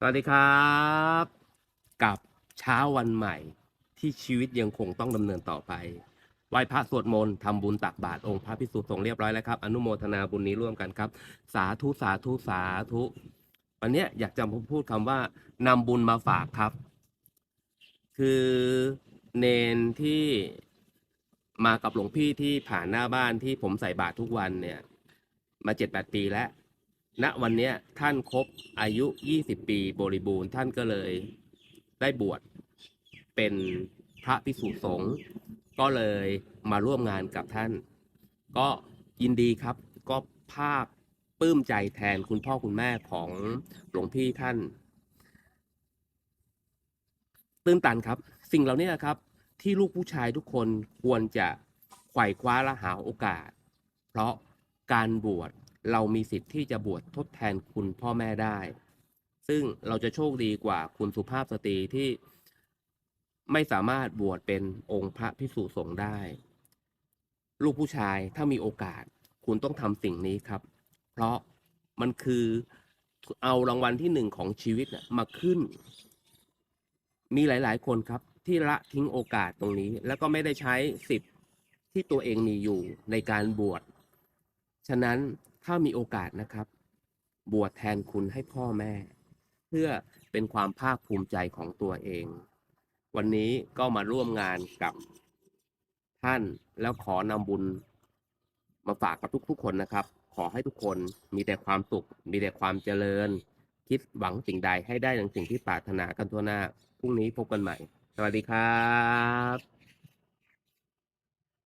สวัสดีครับ กับเช้าวันใหม่ที่ชีวิตยังคงต้องดำเนินต่อไปไหว้พระสวดมนต์ทำบุญตักบาตรองค์พระพิสุทธิ์สงเรียบร้อยแล้วครับอนุโมทนาบุญนี้ร่วมกันครับ สาธุสาธุสาธุ วันนี้อยากจะพูดคำว่านำบุญมาฝากครับ คือเนนที่มากับหลวงพี่ที่ผ่านหน้าบ้านที่ผมใส่บาตรทุกวันเนี่ย มาเจ็ดแปดปีแล้ว ณวันนี้ท่านครบอายุ 20 ปีบริบูรณ์ ท่านก็เลยได้บวชเป็นพระภิกษุสงฆ์ก็เลยมาร่วมงานกับท่าน ก็ยินดีครับก็ภาคปลื้มใจแทนคุณพ่อคุณแม่ของหลวงพี่ท่าน ตื้นตันครับ สิ่งเหล่านี้ครับ ที่ลูกผู้ชายทุกคนควรจะไขว่คว้าและหาโอกาส เพราะการบวช เรามีสิทธิ์ที่จะบวชทดแทนคุณพ่อแม่ได้ ซึ่งเราจะโชคดีกว่าคุณสุภาพสตรีที่ไม่สามารถบวชเป็นองค์พระพิสุสงฆ์ได้ ลูกผู้ชายถ้ามีโอกาส คุณต้องทำสิ่งนี้ครับ เพราะมันคือเอารางวัลที่หนึ่งของชีวิตมาขึ้น มีหลาย ๆ คนครับ ที่ละทิ้งโอกาสตรงนี้ แล้วก็ไม่ได้ใช้สิทธิ์ที่ตัวเองมีอยู่ในการบวช ฉะนั้น ถ้ามีโอกาสนะครับ บวชแทนคุณให้พ่อแม่ เพื่อเป็นความภาคภูมิใจของตัวเอง วันนี้ก็มาร่วมงานกับท่านแล้วขอนำบุญ มาฝากกับทุกๆคนนะครับ ขอให้ทุกคนมีแต่ความสุข มีแต่ความเจริญ คิดหวังสิ่งใดให้ได้ดังสิ่งที่ปรารถนากันทั่วหน้าพรุ่งนี้พบกันใหม่ สวัสดีครับ